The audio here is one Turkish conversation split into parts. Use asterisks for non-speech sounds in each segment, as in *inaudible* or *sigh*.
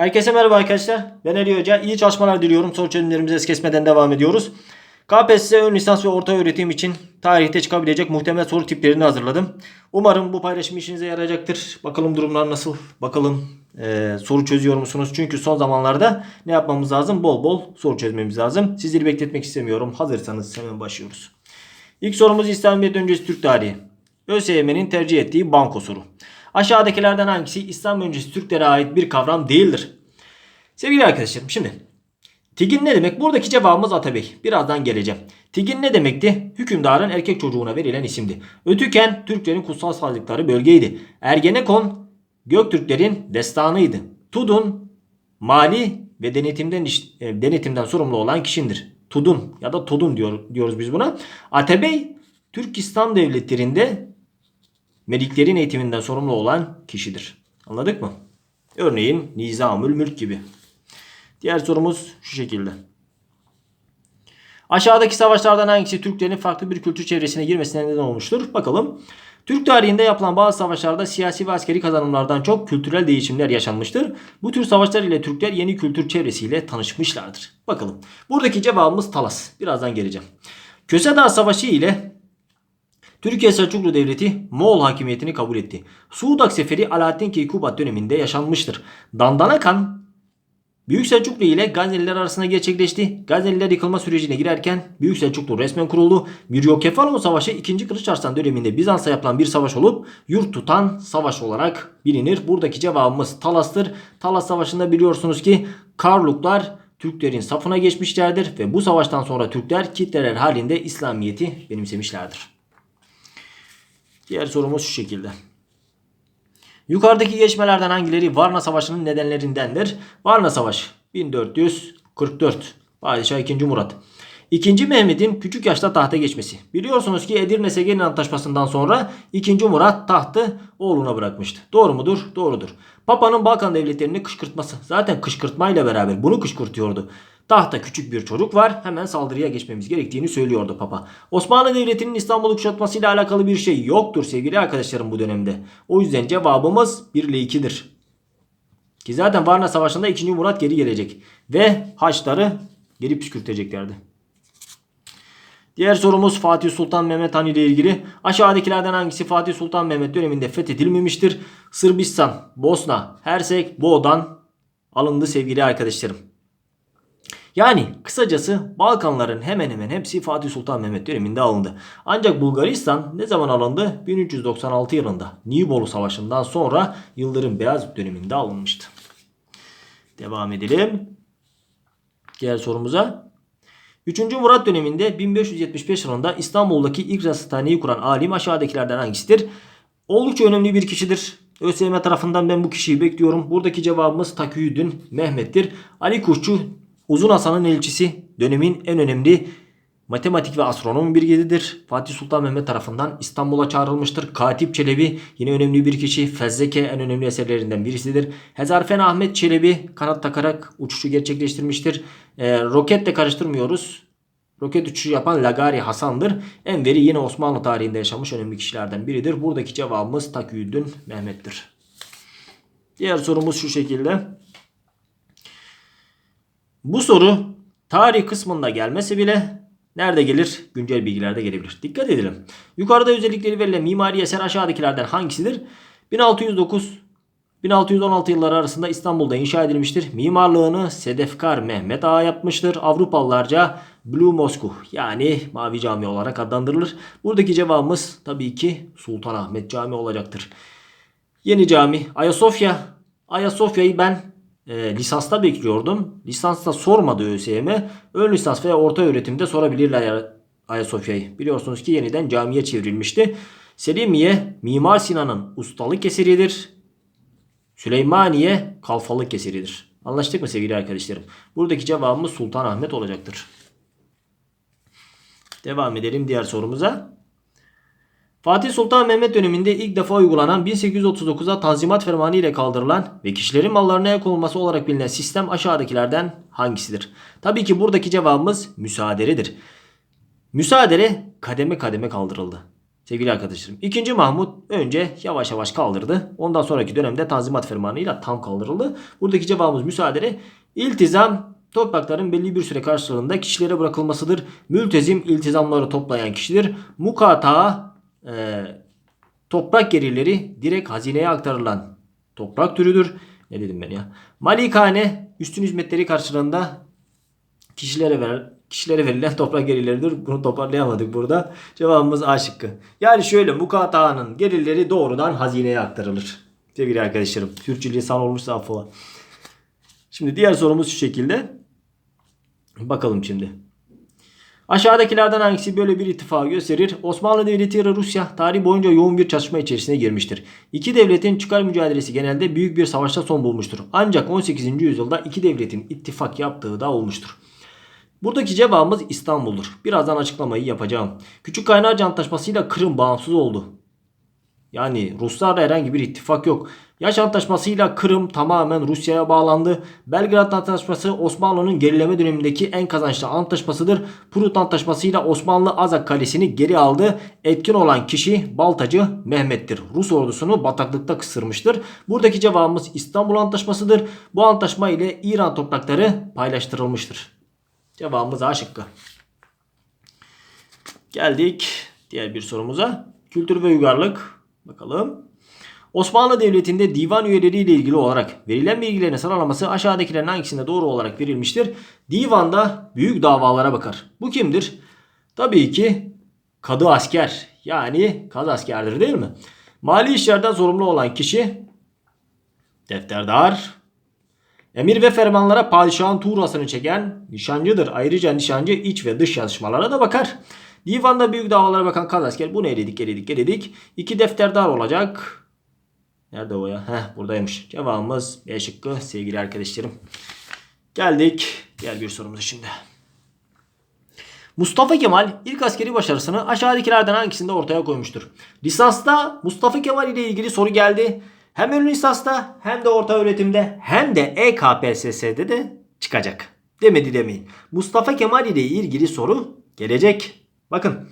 Herkese merhaba arkadaşlar. Ben Ali Hoca. İyi çalışmalar diliyorum. Soru çözümlerimize es kesmeden devam ediyoruz. KPSS ön lisans ve orta öğretim için tarihte çıkabilecek muhtemel soru tiplerini hazırladım. Umarım bu paylaşım işinize yarayacaktır. Bakalım durumlar nasıl? Bakalım e, soru çözüyor musunuz? Çünkü son zamanlarda ne yapmamız lazım? Bol bol soru çözmemiz lazım. Sizleri bekletmek istemiyorum. Hazırsanız hemen başlıyoruz. İlk sorumuz İslamiyet öncesi Türk tarihi. ÖSYM'nin tercih ettiği banko soru. Aşağıdakilerden hangisi İslam öncesi Türklere ait bir kavram değildir? Sevgili arkadaşlarım şimdi Tigin ne demek? Buradaki cevabımız Atabey. Birazdan geleceğim. Tigin ne demekti? Hükümdarın erkek çocuğuna verilen isimdi. Ötüken Türklerin kutsal saydıkları bölgeydi. Ergenekon Göktürklerin destanıydı. Tudun mali ve denetimden e, denetimden sorumlu olan kişindir. Tudun ya da Tudun diyor, diyoruz biz buna. Atabey Türkistan devletlerinde meliklerin eğitiminden sorumlu olan kişidir. Anladık mı? Örneğin Nizamül Mülk gibi. Diğer sorumuz şu şekilde. Aşağıdaki savaşlardan hangisi Türklerin farklı bir kültür çevresine girmesine neden olmuştur? Bakalım. Türk tarihinde yapılan bazı savaşlarda siyasi ve askeri kazanımlardan çok kültürel değişimler yaşanmıştır. Bu tür savaşlar ile Türkler yeni kültür çevresiyle tanışmışlardır. Bakalım. Buradaki cevabımız Talas. Birazdan geleceğim. Köse Dağı Savaşı ile Türkiye Selçuklu Devleti Moğol hakimiyetini kabul etti. Suudak Seferi Alaaddin Keykubat döneminde yaşanmıştır. Dandanakan Büyük Selçuklu ile Gazneliler arasında gerçekleşti. Gazneliler yıkılma sürecine girerken Büyük Selçuklu resmen kuruldu. Miryokefalon Savaşı 2. Kılıç Arslan döneminde Bizans'a yapılan bir savaş olup yurt tutan savaş olarak bilinir. Buradaki cevabımız Talas'tır. Talas Savaşı'nda biliyorsunuz ki Karluklar Türklerin safına geçmişlerdir ve bu savaştan sonra Türkler kitleler halinde İslamiyet'i benimsemişlerdir. Diğer sorumuz şu şekilde. Yukarıdaki geçmelerden hangileri Varna Savaşı'nın nedenlerindendir? Varna Savaşı 1444 Padişah 2. Murat. 2. Mehmet'in küçük yaşta tahta geçmesi. Biliyorsunuz ki Edirne Segenin Antlaşması'ndan sonra 2. Murat tahtı oğluna bırakmıştı. Doğru mudur? Doğrudur. Papa'nın Balkan devletlerini kışkırtması. Zaten kışkırtmayla beraber bunu kışkırtıyordu. Tahta küçük bir çocuk var. Hemen saldırıya geçmemiz gerektiğini söylüyordu Papa. Osmanlı Devleti'nin İstanbul'u kuşatmasıyla alakalı bir şey yoktur sevgili arkadaşlarım bu dönemde. O yüzden cevabımız 1 ile 2'dir. Ki zaten Varna Savaşı'nda 2. Murat geri gelecek. Ve Haçları geri püskürteceklerdi. Diğer sorumuz Fatih Sultan Mehmet Han ile ilgili. Aşağıdakilerden hangisi Fatih Sultan Mehmet döneminde fethedilmemiştir? Sırbistan, Bosna, Hersek, Boğdan alındı sevgili arkadaşlarım. Yani kısacası Balkanların hemen hemen hepsi Fatih Sultan Mehmet döneminde alındı. Ancak Bulgaristan ne zaman alındı? 1396 yılında Nibolu Savaşı'ndan sonra Yıldırım Beyazıt döneminde alınmıştı. Devam edelim. Diğer sorumuza. 3. Murat döneminde 1575 yılında İstanbul'daki ilk rasathaneyi kuran alim aşağıdakilerden hangisidir? Oldukça önemli bir kişidir. ÖSYM tarafından ben bu kişiyi bekliyorum. Buradaki cevabımız Takiyüddin Mehmet'tir. Ali Kuşçu Uzun Hasan'ın elçisi dönemin en önemli matematik ve astronom bilgisidir. Fatih Sultan Mehmet tarafından İstanbul'a çağrılmıştır. Katip Çelebi yine önemli bir kişi. Fezleke en önemli eserlerinden birisidir. Hezarfen Ahmet Çelebi kanat takarak uçuşu gerçekleştirmiştir. E, roketle karıştırmıyoruz. Roket uçuşu yapan Lagari Hasan'dır. Enveri yine Osmanlı tarihinde yaşamış önemli kişilerden biridir. Buradaki cevabımız Takiyüddin Mehmet'tir. Diğer sorumuz şu şekilde. Bu soru tarih kısmında gelmesi bile nerede gelir? Güncel bilgilerde gelebilir. Dikkat edelim. Yukarıda özellikleri verilen mimari eser aşağıdakilerden hangisidir? 1609 1616 yılları arasında İstanbul'da inşa edilmiştir. Mimarlığını Sedefkar Mehmet Ağa yapmıştır. Avrupalılarca Blue Mosque yani Mavi Cami olarak adlandırılır. Buradaki cevabımız tabii ki Sultanahmet Cami olacaktır. Yeni cami Ayasofya. Ayasofya'yı ben e, lisansta bekliyordum. Lisansta sormadı ÖSYM. Ön lisans veya orta öğretimde sorabilirler Ayasofya'yı. Biliyorsunuz ki yeniden camiye çevrilmişti. Selimiye Mimar Sinan'ın ustalık eseridir. Süleymaniye kalfalık eseridir. Anlaştık mı sevgili arkadaşlarım? Buradaki cevabımız Sultanahmet olacaktır. Devam edelim diğer sorumuza. Fatih Sultan Mehmet döneminde ilk defa uygulanan 1839'a Tanzimat Fermanı ile kaldırılan ve kişilerin mallarına el konulması olarak bilinen sistem aşağıdakilerden hangisidir? Tabii ki buradaki cevabımız müsaaderedir. Müsaadere kademe kademe kaldırıldı. Sevgili arkadaşlarım. İkinci Mahmut önce yavaş yavaş kaldırdı. Ondan sonraki dönemde Tanzimat Fermanı'yla tam kaldırıldı. Buradaki cevabımız müsaade. İltizam toprakların belli bir süre karşılığında kişilere bırakılmasıdır. Mültezim iltizamları toplayan kişidir. Mukata e, toprak gelirleri direkt hazineye aktarılan toprak türüdür. Ne dedim ben ya? Malikane üstün hizmetleri karşılığında kişilere ver, kişilere verilen *laughs* toprak gelirleridir. Bunu toparlayamadık burada. Cevabımız A şıkkı. Yani şöyle mukataanın gelirleri doğrudan hazineye aktarılır. Sevgili arkadaşlarım. Türkçe lisan olmuşsa affola. Şimdi diğer sorumuz şu şekilde. Bakalım şimdi. Aşağıdakilerden hangisi böyle bir ittifakı gösterir? Osmanlı Devleti ile Rusya tarih boyunca yoğun bir çatışma içerisine girmiştir. İki devletin çıkar mücadelesi genelde büyük bir savaşta son bulmuştur. Ancak 18. yüzyılda iki devletin ittifak yaptığı da olmuştur. Buradaki cevabımız İstanbul'dur. Birazdan açıklamayı yapacağım. Küçük Kaynarca Antlaşması'yla Kırım bağımsız oldu. Yani Ruslarla herhangi bir ittifak yok. Yaş Antlaşması'yla Kırım tamamen Rusya'ya bağlandı. Belgrad Antlaşması Osmanlı'nın gerileme dönemindeki en kazançlı antlaşmasıdır. Prut Antlaşması'yla Osmanlı Azak Kalesi'ni geri aldı. Etkin olan kişi Baltacı Mehmet'tir. Rus ordusunu bataklıkta kısırmıştır. Buradaki cevabımız İstanbul Antlaşması'dır. Bu antlaşma ile İran toprakları paylaştırılmıştır. Cevabımız A şıkkı. Geldik diğer bir sorumuza. Kültür ve uygarlık. Bakalım. Osmanlı Devleti'nde divan üyeleri ile ilgili olarak verilen bilgilerin sıralaması aşağıdakilerin hangisinde doğru olarak verilmiştir? Divanda büyük davalara bakar. Bu kimdir? Tabii ki kadı asker yani kadı askerdir değil mi? Mali işlerden sorumlu olan kişi defterdar. Emir ve fermanlara padişahın tuğrasını çeken nişancıdır. Ayrıca nişancı iç ve dış yazışmalara da bakar. Divanda büyük davalara bakan kadı asker. Bunu eledik eledik eledik. İki defterdar olacak. Nerede o ya? Heh buradaymış. Cevabımız B şıkkı sevgili arkadaşlarım. Geldik diğer bir sorumuza şimdi. Mustafa Kemal ilk askeri başarısını aşağıdakilerden hangisinde ortaya koymuştur? Lisansta Mustafa Kemal ile ilgili soru geldi. Hem ön lisansta hem de orta öğretimde hem de EKPSS'de de çıkacak. Demedi demeyin. Mustafa Kemal ile ilgili soru gelecek. Bakın.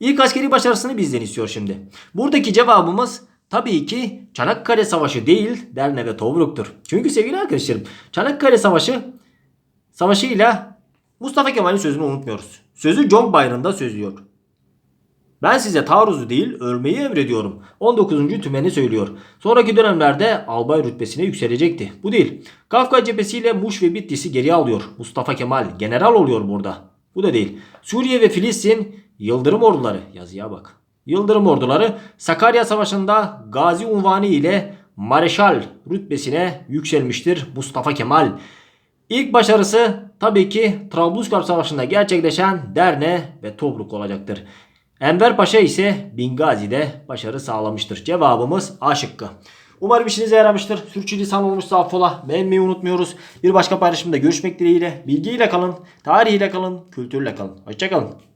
İlk askeri başarısını bizden istiyor şimdi. Buradaki cevabımız tabii ki Çanakkale Savaşı değil Derne ve Tobruk'tur. Çünkü sevgili arkadaşlarım Çanakkale Savaşı savaşıyla Mustafa Kemal'in sözünü unutmuyoruz. Sözü John Byron'da sözlüyor. Ben size taarruzu değil ölmeyi emrediyorum. 19. tümeni söylüyor. Sonraki dönemlerde albay rütbesine yükselecekti. Bu değil. Kafka cephesiyle Muş ve Bitlis'i geriye alıyor. Mustafa Kemal general oluyor burada. Bu da değil. Suriye ve Filistin Yıldırım orduları yazıya bak. Yıldırım orduları Sakarya Savaşı'nda gazi unvanı ile Mareşal rütbesine yükselmiştir Mustafa Kemal. İlk başarısı tabii ki Trablusgarp Savaşı'nda gerçekleşen Derne ve Tobruk olacaktır. Enver Paşa ise Bingazi'de başarı sağlamıştır. Cevabımız A şıkkı. Umarım işinize yaramıştır. Sürçülisan olmuşsa affola. Beğenmeyi unutmuyoruz. Bir başka paylaşımda görüşmek dileğiyle. Bilgiyle kalın, tarihiyle kalın, kültürle kalın. Hoşçakalın.